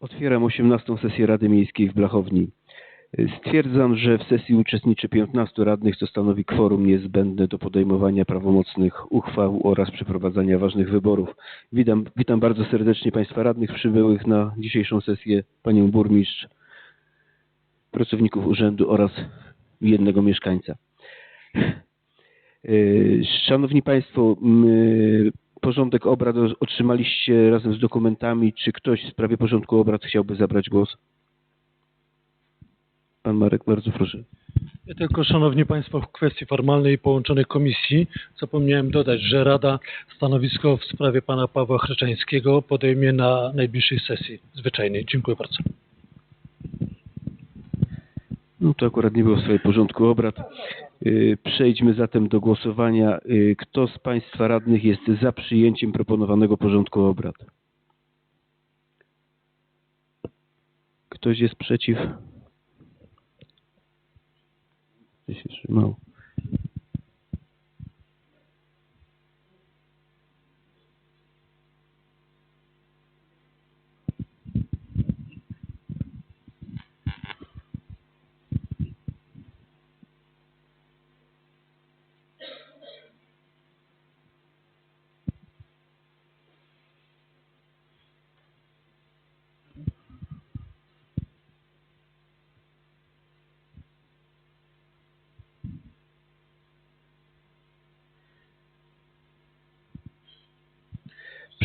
Otwieram 18. sesję Rady Miejskiej w Blachowni. Stwierdzam, że w sesji uczestniczy 15 radnych, co stanowi kworum niezbędne do podejmowania prawomocnych uchwał oraz przeprowadzania ważnych wyborów. Witam, witam bardzo serdecznie Państwa radnych przybyłych na dzisiejszą sesję, Panią Burmistrz, pracowników urzędu oraz jednego mieszkańca. Szanowni Państwo, my porządek obrad otrzymaliście razem z dokumentami. Czy ktoś w sprawie porządku obrad chciałby zabrać głos? Pan Marek, bardzo proszę. Ja tylko, Szanowni Państwo, w kwestii formalnej połączonych komisji zapomniałem dodać, że Rada stanowisko w sprawie pana Pawła Chryczańskiego podejmie na najbliższej sesji zwyczajnej. Dziękuję bardzo. No to akurat nie było w sprawie porządku obrad. Yy, Przejdźmy zatem do głosowania. Yy, Kto z Państwa radnych jest za przyjęciem proponowanego porządku obrad? Ktoś jest przeciw? Ktoś się wstrzymał?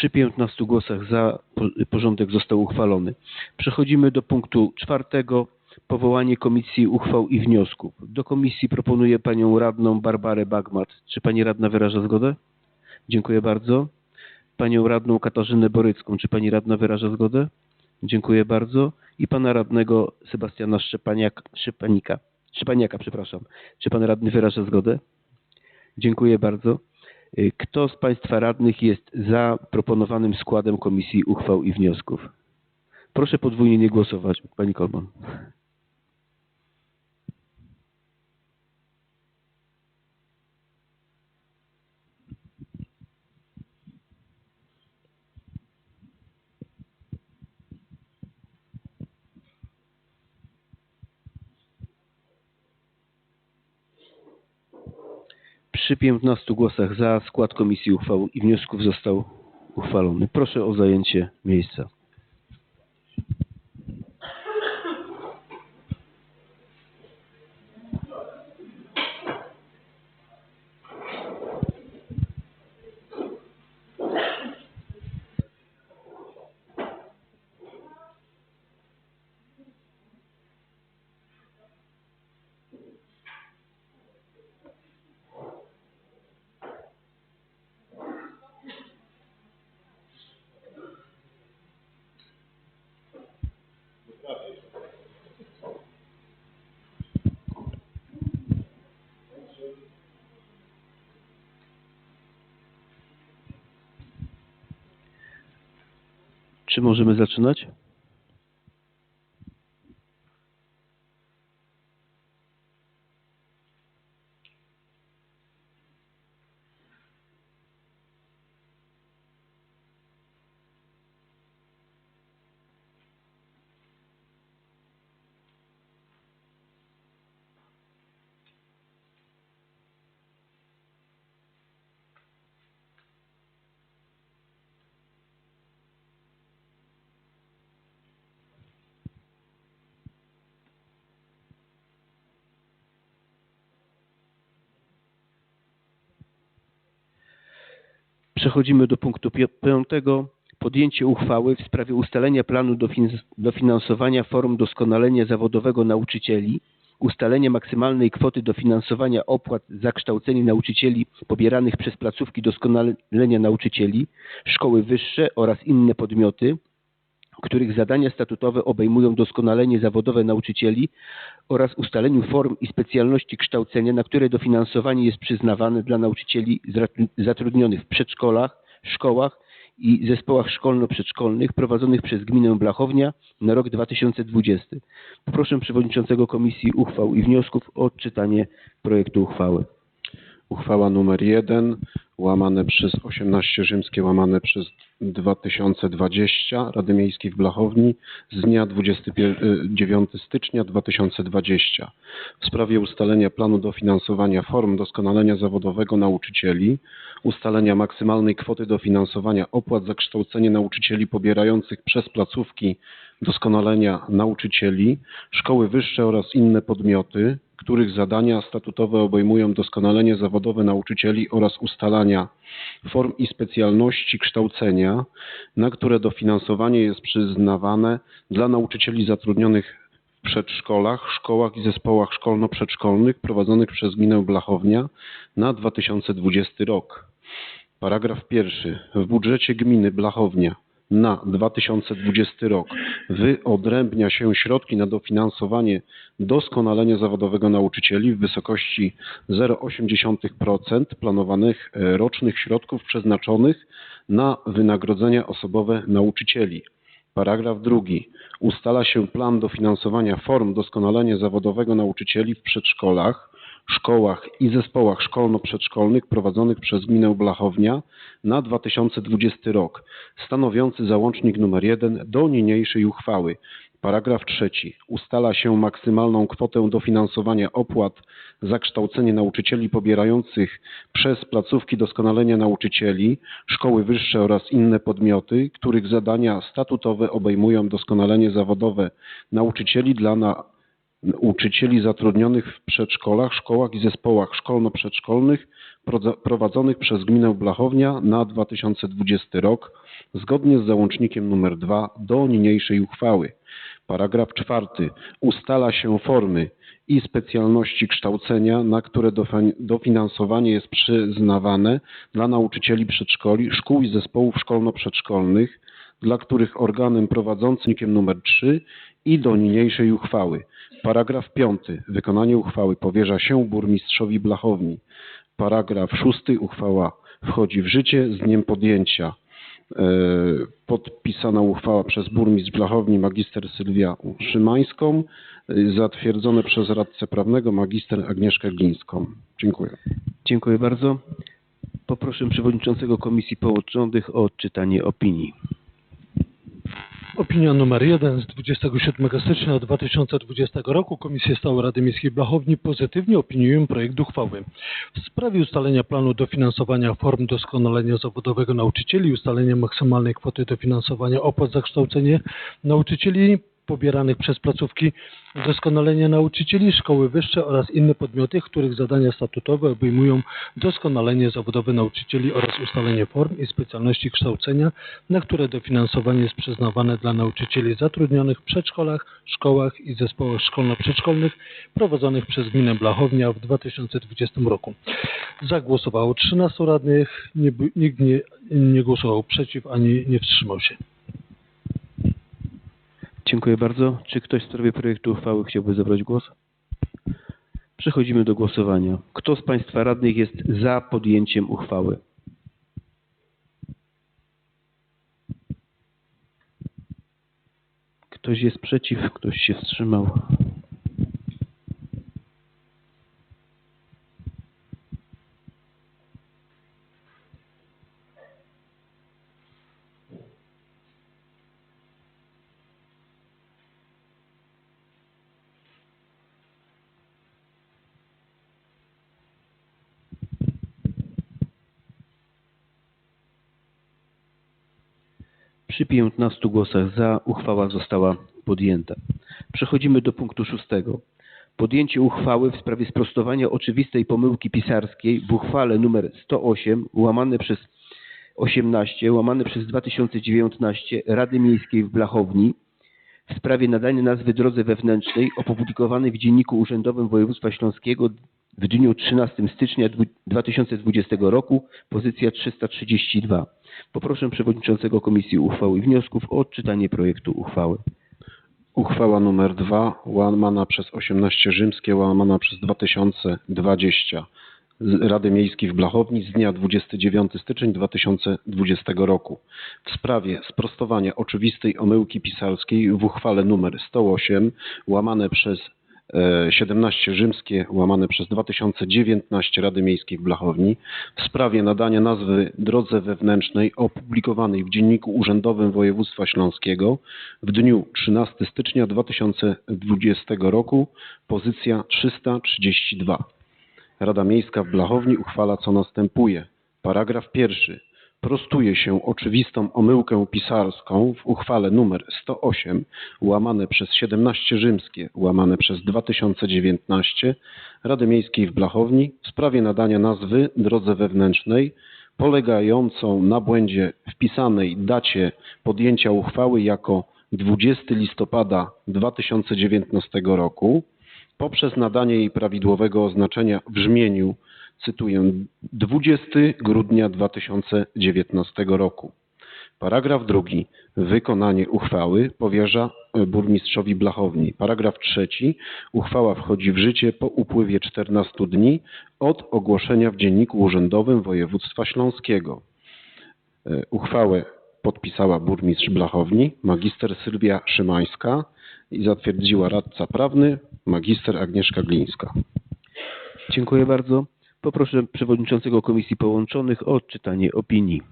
Przy 15 głosach za po- porządek został uchwalony. Przechodzimy do punktu czwartego. Powołanie Komisji Uchwał i Wniosków. Do komisji proponuję panią radną Barbarę Bagmat. Czy pani radna wyraża zgodę? Dziękuję bardzo. Panią radną Katarzynę Borycką. Czy pani radna wyraża zgodę? Dziękuję bardzo. I pana radnego Sebastiana Szczepaniak, Szczepanika. Szczepaniaka, przepraszam. Czy pan radny wyraża zgodę? Dziękuję bardzo. Y, Kto z Państwa radnych jest za proponowanym składem Komisji Uchwał i Wniosków? Proszę podwójnie nie głosować, Pani Kolman. Przy 15 głosach za skład Komisji Uchwał i Wniosków został uchwalony. Proszę o zajęcie miejsca. Czy możemy zaczynać? Przechodzimy do punktu pi- piątego. Podjęcie uchwały w sprawie ustalenia planu dofin- dofinansowania form doskonalenia zawodowego nauczycieli, ustalenie maksymalnej kwoty dofinansowania opłat za kształcenie nauczycieli pobieranych przez placówki doskonalenia nauczycieli, szkoły wyższe oraz inne podmioty, których zadania statutowe obejmują doskonalenie zawodowe nauczycieli oraz ustaleniu form i specjalności kształcenia, na które dofinansowanie jest przyznawane dla nauczycieli zatrudnionych w przedszkolach, szkołach i zespołach szkolno-przedszkolnych prowadzonych przez gminę Blachownia na rok 2020. Proszę przewodniczącego Komisji Uchwał i Wniosków o odczytanie projektu uchwały. Uchwała nr 1 łamane przez 18 rzymskie łamane przez 2020 Rady Miejskiej w Blachowni z dnia 29 stycznia 2020 w sprawie ustalenia planu dofinansowania form doskonalenia zawodowego nauczycieli, ustalenia maksymalnej kwoty dofinansowania opłat za kształcenie nauczycieli pobierających przez placówki doskonalenia nauczycieli, szkoły wyższe oraz inne podmioty, których zadania statutowe obejmują doskonalenie zawodowe nauczycieli oraz ustalania form i specjalności kształcenia, na które dofinansowanie jest przyznawane dla nauczycieli zatrudnionych w przedszkolach, szkołach i zespołach szkolno-przedszkolnych prowadzonych przez gminę Blachownia na 2020 rok. Paragraf pierwszy. W budżecie gminy Blachownia na 2020 rok wyodrębnia się środki na dofinansowanie doskonalenia zawodowego nauczycieli w wysokości 0,8% planowanych e, rocznych środków przeznaczonych na wynagrodzenia osobowe nauczycieli. Paragraf drugi. Ustala się plan dofinansowania form doskonalenia zawodowego nauczycieli w przedszkolach, szkołach i zespołach szkolno-przedszkolnych prowadzonych przez gminę Blachownia na 2020 rok, stanowiący załącznik nr 1 do niniejszej uchwały. Paragraf trzeci. Ustala się maksymalną kwotę dofinansowania opłat za kształcenie nauczycieli pobierających przez placówki doskonalenia nauczycieli, szkoły wyższe oraz inne podmioty, których zadania statutowe obejmują doskonalenie zawodowe nauczycieli dla nauczycieli zatrudnionych w przedszkolach, szkołach i zespołach szkolno-przedszkolnych prowadzonych przez gminę Blachownia na 2020 rok zgodnie z załącznikiem nr 2 do niniejszej uchwały. Paragraf czwarty. Ustala się formy i specjalności kształcenia, na które dofinansowanie jest przyznawane dla nauczycieli przedszkoli, szkół i zespołów szkolno-przedszkolnych, dla których organem prowadzącym nr 3 i do niniejszej uchwały. Paragraf 5. Wykonanie uchwały powierza się burmistrzowi Blachowni. Paragraf 6. Uchwała wchodzi w życie z dniem podjęcia. E, podpisana uchwała przez burmistrz Blachowni magister Sylwia Szymańską, e, zatwierdzone przez radcę prawnego magister Agnieszkę Glińską. Dziękuję. Dziękuję bardzo. Poproszę przewodniczącego Komisji Połączonych o odczytanie opinii. Opinia numer 1 z 27 stycznia 2020 roku. Komisje Stałe Rady Miejskiej Blachowni pozytywnie opiniują projekt uchwały. W sprawie ustalenia planu dofinansowania form doskonalenia zawodowego nauczycieli ustalenia maksymalnej kwoty dofinansowania opłat za kształcenie nauczycieli pobieranych przez placówki doskonalenia nauczycieli, szkoły wyższe oraz inne podmioty, których zadania statutowe obejmują doskonalenie zawodowe nauczycieli oraz ustalenie form i specjalności kształcenia, na które dofinansowanie jest przyznawane dla nauczycieli zatrudnionych w przedszkolach, szkołach i zespołach szkolno-przedszkolnych prowadzonych przez gminę Blachownia w 2020 roku. Zagłosowało 13 radnych, nikt nie, nie głosował przeciw ani nie wstrzymał się. Dziękuję bardzo. Czy ktoś w sprawie projektu uchwały chciałby zabrać głos? Przechodzimy do głosowania. Kto z Państwa radnych jest za podjęciem uchwały? Ktoś jest przeciw, ktoś się wstrzymał. Przy 15 głosach za uchwała została podjęta. Przechodzimy do punktu szóstego. Podjęcie uchwały w sprawie sprostowania oczywistej pomyłki pisarskiej w uchwale nr 108 łamane przez 18 łamane przez 2019 Rady Miejskiej w Blachowni w sprawie nadania nazwy drodze wewnętrznej opublikowanej w Dzienniku Urzędowym Województwa Śląskiego w dniu 13 stycznia 2020 roku, pozycja 332. Poproszę przewodniczącego Komisji Uchwał i Wniosków o odczytanie projektu uchwały. Uchwała nr 2 łamana przez 18 rzymskie łamana przez 2020 Rady Miejskiej w Blachowni z dnia 29 stycznia 2020 roku w sprawie sprostowania oczywistej omyłki pisarskiej w uchwale nr 108 łamane przez 17 rzymskie łamane przez 2019 Rady Miejskiej w Blachowni w sprawie nadania nazwy drodze wewnętrznej opublikowanej w Dzienniku Urzędowym Województwa Śląskiego w dniu 13 stycznia 2020 roku, pozycja 332. Rada Miejska w Blachowni uchwala co następuje. Paragraf pierwszy. Prostuje się oczywistą omyłkę pisarską w uchwale nr 108 łamane przez 17 rzymskie łamane przez 2019 Rady Miejskiej w Blachowni w sprawie nadania nazwy drodze wewnętrznej polegającą na błędzie wpisanej dacie podjęcia uchwały jako 20 listopada 2019 roku poprzez nadanie jej prawidłowego oznaczenia w brzmieniu, cytuję, 20 grudnia 2019 roku. Paragraf drugi. Wykonanie uchwały powierza e, burmistrzowi Blachowni. Paragraf trzeci. Uchwała wchodzi w życie po upływie 14 dni od ogłoszenia w Dzienniku Urzędowym Województwa Śląskiego. E, Uchwałę podpisała burmistrz Blachowni, magister Sylwia Szymańska i zatwierdziła radca prawny, magister Agnieszka Glińska. Dziękuję bardzo. Poproszę przewodniczącego Komisji Połączonych o odczytanie opinii.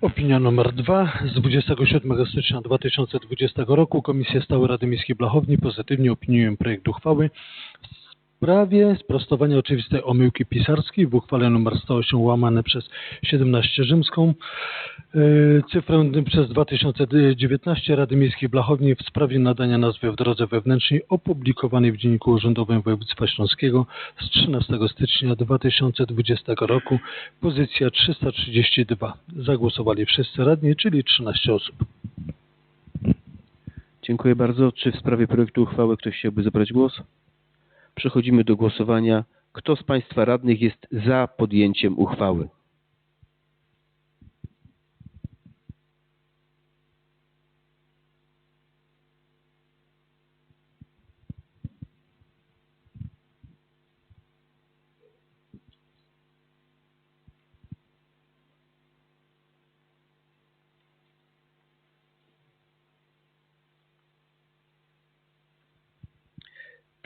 Opinia numer 2 z 27 stycznia 2020 roku Komisje Stałe Rady Miejskiej Blachowni pozytywnie opiniują projekt uchwały sprawie sprostowania oczywistej omyłki pisarskiej w uchwale nr 108 łamane przez 17 rzymską yy, cyfrę przez 2019 Rady Miejskiej Blachowni w sprawie nadania nazwy w drodze wewnętrznej opublikowanej w Dzienniku Urzędowym Województwa Śląskiego z 13 stycznia 2020 roku pozycja 332. Zagłosowali wszyscy radni, czyli 13 osób. Dziękuję bardzo. Czy w sprawie projektu uchwały ktoś chciałby zabrać głos? Przechodzimy do głosowania. Kto z Państwa radnych jest za podjęciem uchwały?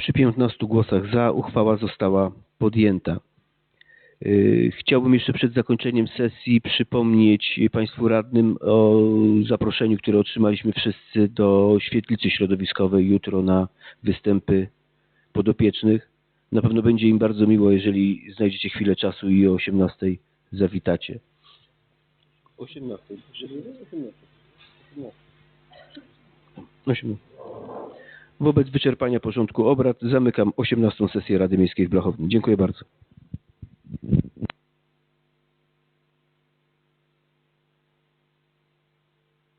Przy 15 głosach za uchwała została podjęta. Yy, Chciałbym jeszcze przed zakończeniem sesji przypomnieć Państwu radnym o zaproszeniu, które otrzymaliśmy wszyscy do świetlicy środowiskowej jutro na występy podopiecznych. Na pewno będzie im bardzo miło, jeżeli znajdziecie chwilę czasu i o 18 zawitacie. 18. 18. Wobec wyczerpania porządku obrad zamykam 18 sesję Rady Miejskiej w Blachowni. Dziękuję bardzo.